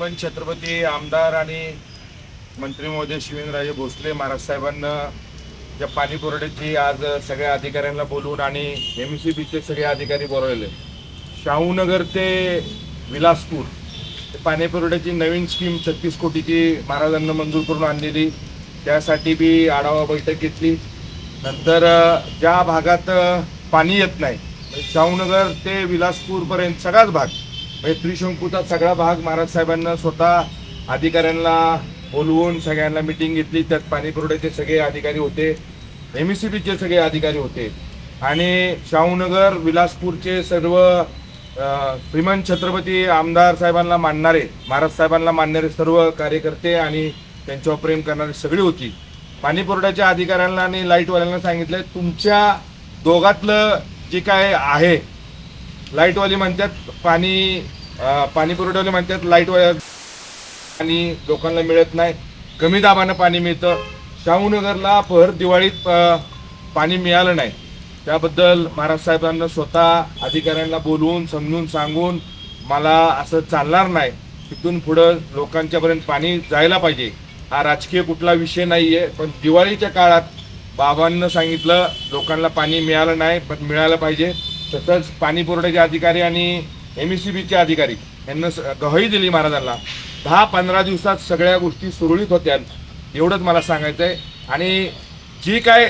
पण छत्रपती आमदार आणि मंत्री महोदय शिवेंद्रराजे भोसले महाराज साहेबांना ज्या पाणी पुरवठ्याची आज सगळ्या अधिकाऱ्यांना बोलवून आणि एम सी बीचे सगळे अधिकारी बोलवले. शाहूनगर ते विलासपूर ते पाणी पुरवठ्याची नवीन स्कीम छत्तीस कोटीची महाराजांना मंजूर करून आणलेली. त्यासाठी बी आढावा बैठक घेतली. नंतर ज्या भागात पाणी येत नाही म्हणजे शाहूनगर ते विलासपूरपर्यंत सगळाच भाग म्हणजे त्रिशंकूचा सगळा भाग महाराज साहेबांना स्वतः अधिकाऱ्यांना बोलवून सगळ्यांना मिटिंग घेतली. त्यात पाणी पुरवठ्याचे सगळे अधिकारी होते. एम सी बीचे सगळे अधिकारी होते. आणि शाहूनगर विलासपूरचे सर्व श्रीमंत छत्रपती आमदार साहेबांना मानणारे महाराज साहेबांना मानणारे सर्व कार्यकर्ते आणि त्यांच्यावर प्रेम करणारी सगळी होती. पाणी पुरवठ्याच्या अधिकाऱ्यांना आणि लाईटवाल्यांना सांगितलं तुमच्या दोघातलं जे काय आहे लाईटवाली म्हणतात पाणी पाणी पुरवठ्यावाले म्हणतात लाईटवाल्या आणि लोकांना मिळत नाही. कमी दाबानं पाणी मिळतं. शाहूनगरला भर दिवाळीत पाणी मिळालं नाही. त्याबद्दल महाराज साहेबांना स्वतः अधिकाऱ्यांना बोलवून समजून सांगून मला असं चालणार नाही. तिथून पुढं लोकांच्यापर्यंत पाणी जायला पाहिजे. हा राजकीय कुठला विषय नाही आहे पण दिवाळीच्या काळात बाबांना सांगितलं लोकांना पाणी मिळालं नाही पण मिळालं पाहिजे. तसंच पाणी पुरवठ्याचे अधिकारी आणि एम सी बीचे अधिकारी यांना स- गवाही दिली महाराजांना. दहा पंधरा दिवसात सगळ्या गोष्टी सुरळीत होत्या. एवढंच मला सांगायचं आहे आणि जी काय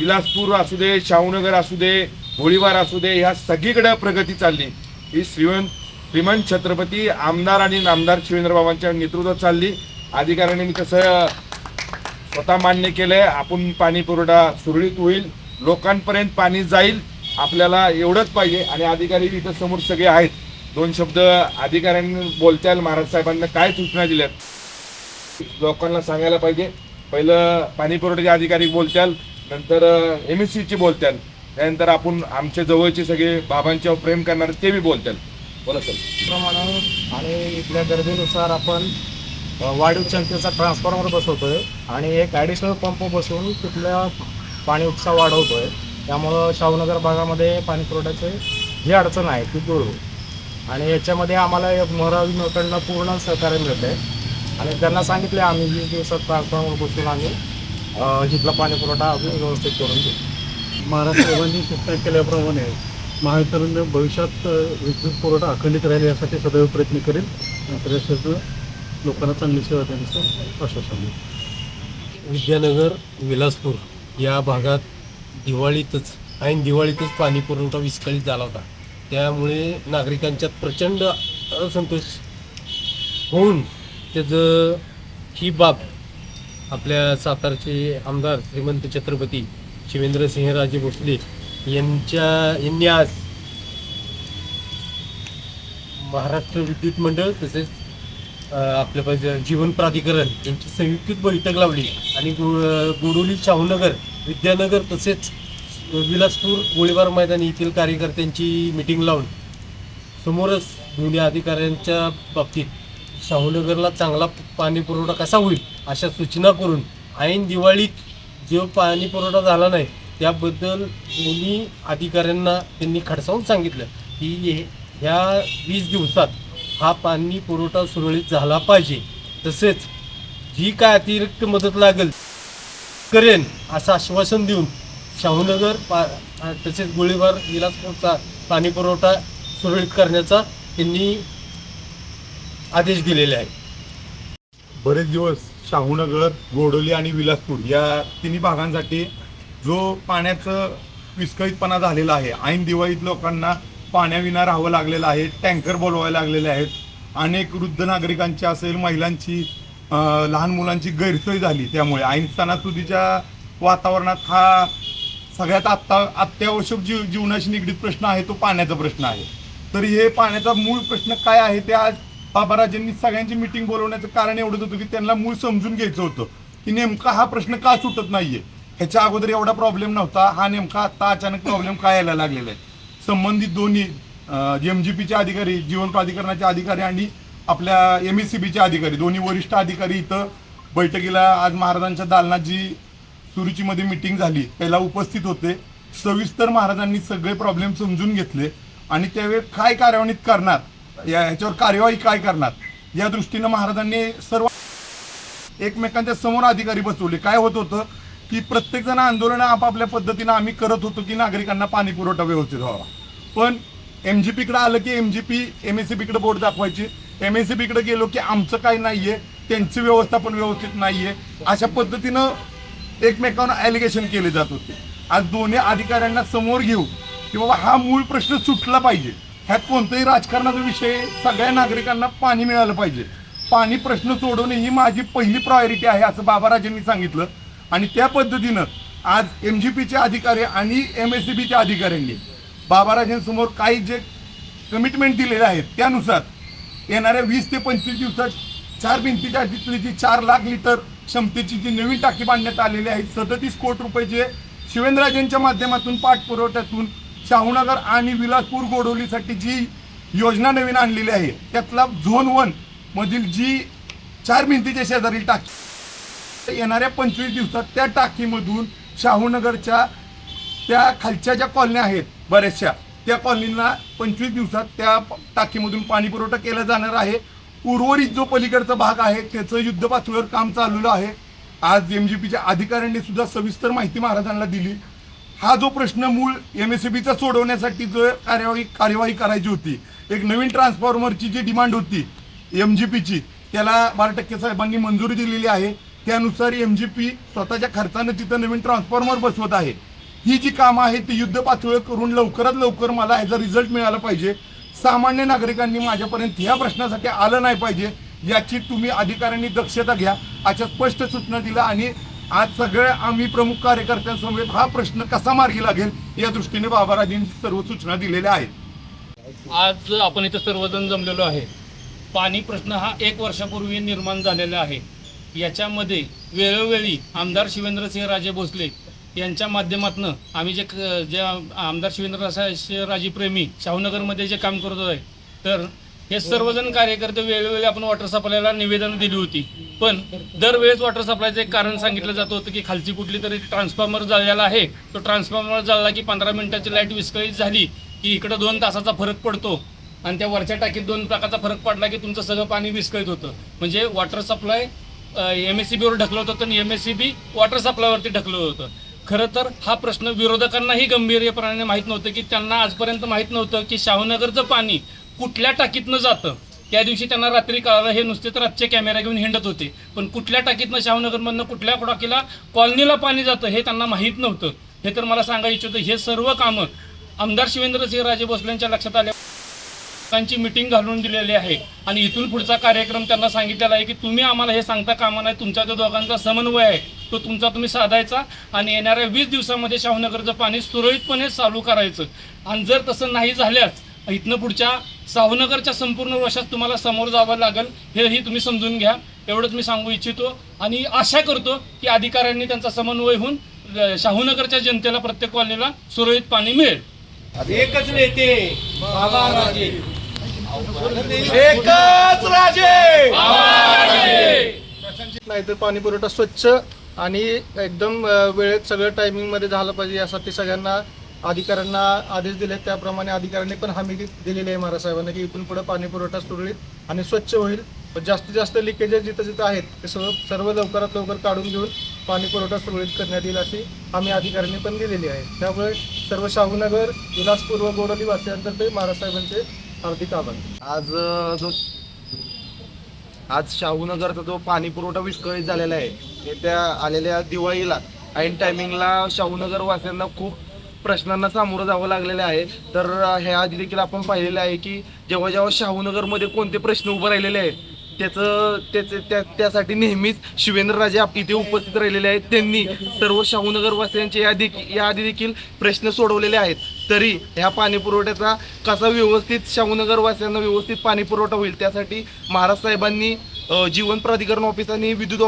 विलासपूर असू दे शाहूनगर असू दे गोळीबार असू दे ह्या सगळीकडं प्रगती चालली. ही श्रीमंत श्रीमंत छत्रपती आमदार आणि नामदार शिवेंद्रबाबांच्या नेतृत्वात चालली. अधिकाऱ्यांनी मी स्वतः मान्य केलं आहे आपण पाणी पुरवठा सुरळीत होईल. लोकांपर्यंत पाणी जाईल. आपल्याला एवढंच पाहिजे. आणि अधिकारी इथं समोर सगळे आहेत. दोन शब्द अधिकाऱ्यांनी बोलत्या महाराज साहेबांना काय सूचना दिल्यात? लोकांना सांगायला पाहिजे. पहिलं पाणी पुरवठ्याचे अधिकारी बोलत्याल नंतर एम एस सीचे बोलत्याल त्यानंतर आपण आमच्या जवळचे सगळे बाबांच्यावर प्रेम करणारे ते बी बोलत्याल बोला सर. प्रमाणे आणि इथल्या गरजेनुसार आपण वाढीव क्षमतेचा ट्रान्सफॉर्मर बसवतोय. आणि एक ॲडिशनल पंप बसवून तिथल्या पाणी उपसा वाढवतोय. त्यामुळं शाहूनगर भागामध्ये पाणी पुरवठ्याची जी अडचण आहे ती दूर होईल. आणि याच्यामध्ये आम्हाला एक मोहरावीकडनं पूर्ण सहकार्य मिळतंय. आणि त्यांना सांगितले आम्ही वीस दिवसात ट्रान्सफॉर्मर बसवून आम्ही अ, इथला पाणी पुरवठा अजून व्यवस्थित करून देऊ. महाराष्ट्र साहेबांनी सूचना केल्याप्रमाणे महावितरण भविष्यात विद्युत पुरवठा अखंडित राहील यासाठी सदैव प्रयत्न करेल. आणि तसेच लोकांना चांगली सेवा देण्याचं आश्वासन विद्यानगर विलासपूर या भागात दिवाळीतच ऐन दिवाळीतच पाणी पुरवठा विस्कळीत झाला होता. त्यामुळे नागरिकांच्यात प्रचंड असंतोष होऊन त्याचं ही बाब आपल्या सातारचे आमदार श्रीमंत छत्रपती शिवेंद्रसिंहराजे भोसले यांच्या यांनी आज महाराष्ट्र विद्युत मंडळ तसेच आपल्या पाहिजे जीवन प्राधिकरण यांची संयुक्त बैठक लावली आणि गो- गोडोली शाहूनगर विद्यानगर तसेच विलासपूर गोळीबार मैदान येथील कार्यकर्त्यांची मिटिंग लावून समोरच दोन्ही अधिकाऱ्यांच्या बाबतीत शाहूनगरला चांगला पाणी पुरवठा कसा होईल अशा सूचना करून ऐन दिवाळीत जो पाणी पुरवठा झाला नाही त्याबद्दल दोन्ही अधिकाऱ्यांना त्यांनी खडसावून सांगितलं की हे- ह्या वीस दिवसात हा पाणी पुरवठा सुरळीत झाला पाहिजे. तसेच जी काय अतिरिक्त मदत लागेल करेन असं आश्वासन देऊन शाहूनगर पा तसेच गोळीबार विलासपूरचा पाणी पुरवठा सुरळीत करण्याचा त्यांनी आदेश दिलेले आहे बरेच दिवस शाहूनगर गोडोली आणि विलासपूर या तिन्ही भागांसाठी जो पाण्याचं विस्कळीतपणा झालेला आहे ऐन दिवाळीत लोकांना पाण्याविना राहावं लागलेलं आहे टँकर बोलवायला लागलेले आहेत अनेक वृद्ध नागरिकांची असेल महिलांची लहान मुलांची गैरसोय झाली. त्यामुळे ऐन सणासुदीच्या वातावरणात हा सगळ्यात आत्ता अत्यावश्यक जीव जीवनाशी निगडीत प्रश्न आहे तो पाण्याचा प्रश्न आहे. तर हे पाण्याचा मूळ प्रश्न काय आहे ते आज बाबाराजांनी सगळ्यांची मिटिंग बोलवण्याचं कारण एवढंच होतं की त्यांना मूळ समजून घ्यायचं होतं की नेमका हा प्रश्न का सुटत नाहीये. ह्याच्या अगोदर एवढा प्रॉब्लेम नव्हता हा नेमका आता अचानक प्रॉब्लेम काय यायला लागलेला आहे. संबंधित दोन्ही एम जी पीचे अधिकारी जीवन प्राधिकरणाचे अधिकारी आणि आपल्या एम एस सी बीचे अधिकारी दोन्ही वरिष्ठ अधिकारी इथं बैठकीला आज महाराजांच्या दालनात जी सुरुचीमध्ये मिटिंग झाली. त्याला उपस्थित होते. सविस्तर महाराजांनी सगळे प्रॉब्लेम समजून घेतले. आणि त्यावेळी काय कार्यान्वित करणार? या ह्याच्यावर कार्यवाही काय करणार? या दृष्टीनं महाराजांनी सर्व एकमेकांच्या समोर अधिकारी बसवले. काय होत होतं की प्रत्येकजण आंदोलनं आपापल्या पद्धतीनं आम्ही करत होतो की नागरिकांना पाणी पुरवठा व्यवस्थित व्हावा. पण एम जी पीकडं आलं की M G P M S C बीकडं board दाखवायची. एम एस सी बीकडे गेलो की आमचं काय नाहीये त्यांची व्यवस्थापन व्यवस्थित नाहीये. अशा पद्धतीनं एकमेकांना ॲलिगेशन केले जात होते. आज दोन्ही अधिकाऱ्यांना समोर घेऊ की बाबा हा मूळ प्रश्न सुटला पाहिजे. ह्यात कोणताही राजकारणाचा विषय सगळ्या नागरिकांना पाणी मिळालं पाहिजे. पाणी प्रश्न सोडवणे ही माझी पहिली प्रायोरिटी आहे असं बाबाराजेंनी सांगितलं. आणि त्या पद्धतीनं आज एम जी पीचे अधिकारी आणि एम एस सी बीच्या अधिकाऱ्यांनी बाबाराजांसमोर काही जे कमिटमेंट दिलेले आहेत त्यानुसार येणाऱ्या वीस ते पंचवीस दिवसात चार भिंतीच्या तिथली जी चार लाख लिटर क्षमतेची जी नवीन टाकी बांधण्यात आलेली आहे सदतीस कोटी रुपयाचे शिवेंद्रराजेंच्या माध्यमातून पाठपुरवठ्यातून शाहूनगर आणि विलासपूर गोडवलीसाठी जी योजना नवीन आणलेली आहे त्यातला झोन वन मधील जी चार भिंतीच्या शेजारील टाकी येणाऱ्या पंचवीस दिवसात त्या टाकीमधून शाहूनगरच्या त्या खालच्या ज्या कॉलन्या आहेत बऱ्याचशा त्या कॉलनीला पंचवीस दिवसात त्या टाकीमधून पाणी पुरवठा केला जाणार आहे. उर्वरित जो पलीकडचा भाग आहे त्याचं युद्ध पातळीवर काम चाललेलं आहे. आज एम जी पीच्या अधिकाऱ्यांनी सुद्धा सविस्तर माहिती महाराजांना दिली. हा जो प्रश्न मूळ एम एस बीचा सोडवण्यासाठी जो कार्यवाही कार्यवाही करायची होती एक नवीन ट्रान्सफॉर्मरची जी डिमांड होती एम जी पीची त्याला बारा टक्के साहेबांनी मंजुरी दिलेली आहे. त्यानुसार एम जी पी स्वतःच्या खर्चानं तिथं नवीन ट्रान्सफॉर्मर बसवत आहे. ही जी कामं आहेत ती युद्ध पातळीवर करून लवकरात लवकर मला ह्याचा रिझल्ट मिळाला पाहिजे. सामान्य नागरिकांनी माझ्यापर्यंत ह्या प्रश्नासाठी आलं नाही पाहिजे याची तुम्ही अधिकाऱ्यांनी दक्षता घ्या अशा स्पष्ट सूचना दिल्या आणि आज सगळ्या आम्ही प्रमुख कार्यकर्त्यांसमवेत हा प्रश्न कसा मार्गी लागेल या दृष्टीने बाबाराजींनी सर्व सूचना दिलेल्या आहेत. आज आपण इथं सर्वजण जमलेलो आहे. पाणी प्रश्न हा एक वर्षापूर्वी निर्माण झालेला आहे. याच्यामध्ये वेळोवेळी आमदार शिवेंद्रसिंह राजे भोसले यांच्या माध्यमातून आम्ही जे जे आमदार शिवेंद्र राजे प्रेमी शाहूनगरमध्ये जे काम करत आहे तर हे सर्वजण कार्यकर्ते वेळोवेळी आपण वॉटर सप्लायला निवेदन दिली होती. पण दरवेळेस वॉटर सप्लायचं एक कारण सांगितलं जात होतं की खालची कुठली तरी ट्रान्सफॉर्मर जळलेला आहे. तो ट्रान्सफॉर्मर जळला की पंधरा मिनिटाची लाइट विस्कळीत झाली की इकडं दोन तासाचा फरक पडतो आणि त्या वरच्या टाकीत दोन प्रकारचा फरक पडला की तुमचं सगळं पाणी विस्कळीत होतं. म्हणजे water supply M S C beaver ढकलत होतं आणि M S C B water सप्लायवरती ढकलत होतं. खरं तर हा प्रश्न विरोधकांनाही गंभीरपणाने माहीत नव्हतं की त्यांना आजपर्यंत माहीत नव्हतं की शाहूनगरचं पाणी कुठल्या टाकीतनं जातं. त्या दिवशी त्यांना रात्री कळालं हे नुसते तर आजचे कॅमेरा घेऊन हिंडत होते. पण कुठल्या टाकीतनं शाहूनगरमधनं कुठल्या टाकीला कॉलनीला पाणी जातं हे त्यांना माहीत नव्हतं. हे तर मला सांगायचं इच्छितं हे सर्व कामं आमदार शिवेंद्रसिंह राजे भोसलेंच्या लक्षात आल्या. लोकांची मिटिंग घालून दिलेली आहे. आणि इथून पुढचा कार्यक्रम त्यांना सांगितलेला आहे की तुम्ही आम्हाला हे सांगता कामा नाही तुमच्या जो दोघांचा समन्वय आहे. तो तुमचा तुम्ही साधायचा आणि येणाऱ्या वीस दिवसामध्ये शाहूनगरचं पाणी सुरळीतपणे चालू करायचं. आणि जर तसं नाही झाल्यास इथनं पुढच्या शाहूनगरच्या संपूर्ण वर्षात तुम्हाला समोर जावं लागेल हेही तुम्ही समजून घ्या. एवढंच मी सांगू इच्छितो आणि आशा करतो की अधिकाऱ्यांनी त्यांचा समन्वय होऊन शाहूनगरच्या जनतेला प्रत्येक कॉलनीला सुरळीत पाणी मिळेल. एकच नेते बाबा राजे. नाहीतर पाणी पुरवठा स्वच्छ आणि एकदम वेळेत सगळं टायमिंगमध्ये झालं पाहिजे यासाठी सगळ्यांना अधिकाऱ्यांना आदेश दिले. त्याप्रमाणे अधिकाऱ्यांनी पण हमी दिलेली आहे महाराज साहेबांना की इथून पुढे पाणी पुरवठा सुरळीत आणि स्वच्छ होईल. पण जास्तीत जास्त लिकेजेस जिथं जिथं आहेत ते सर्व सर्व लवकरात लवकर काढून घेऊन पाणी पुरवठा सुरळीत करण्यात येईल अशी आम्ही अधिकाऱ्यांनी पण दिलेली आहे. त्यामुळे सर्व शाहूनगर विलासपूर्व व गोडोली वासियांतर्फे महाराजसाहेबांचे हार्दिक आभार. आज जो आज शाहूनगरचा जो पाणी पुरवठा विस्कळीत झालेला आहे येत्या आलेल्या दिवाळीला ऐन टायमिंगला शाहूनगर वासियांना खूप प्रश्नांना सामोरं जावं लागलेलं आहे. तर ह्या आधी देखील आपण पाहिलेलं आहे की जेव्हा जेव्हा शाहूनगरमध्ये कोणते प्रश्न उभे राहिलेले आहेत त्याचं त्याचे त्या त्यासाठी नेहमीच शिवेंद्रराजे आप इथे उपस्थित राहिलेले आहेत. त्यांनी सर्व शाहूनगरवासियांचे या देखील या आधी देखील प्रश्न सोडवलेले आहेत. तरी ह्या पाणी पुरवठ्याचा कसा व्यवस्थित शाहूनगरवासियांना व्यवस्थित पाणीपुरवठा होईल त्यासाठी महाराज साहेबांनी जीवन प्राधिकरण ऑफिस आणि विद्युत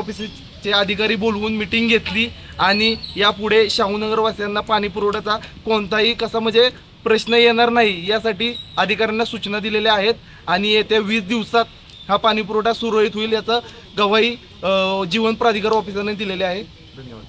चे अधिकारी बोलवून मिटिंग घेतली आणि यापुढे शाहूनगर वासियांना पाणी पुरवठ्याचा कोणताही कसा म्हणजे प्रश्न येणार नाही यासाठी अधिकाऱ्यांना सूचना दिलेल्या आहेत आणि येत्या वीस दिवसात हा पाणीपुरवठा सुरळीत होईल याचं गवाही जीवन प्राधिकार ऑफिसरने दिलेली आहे. धन्यवाद.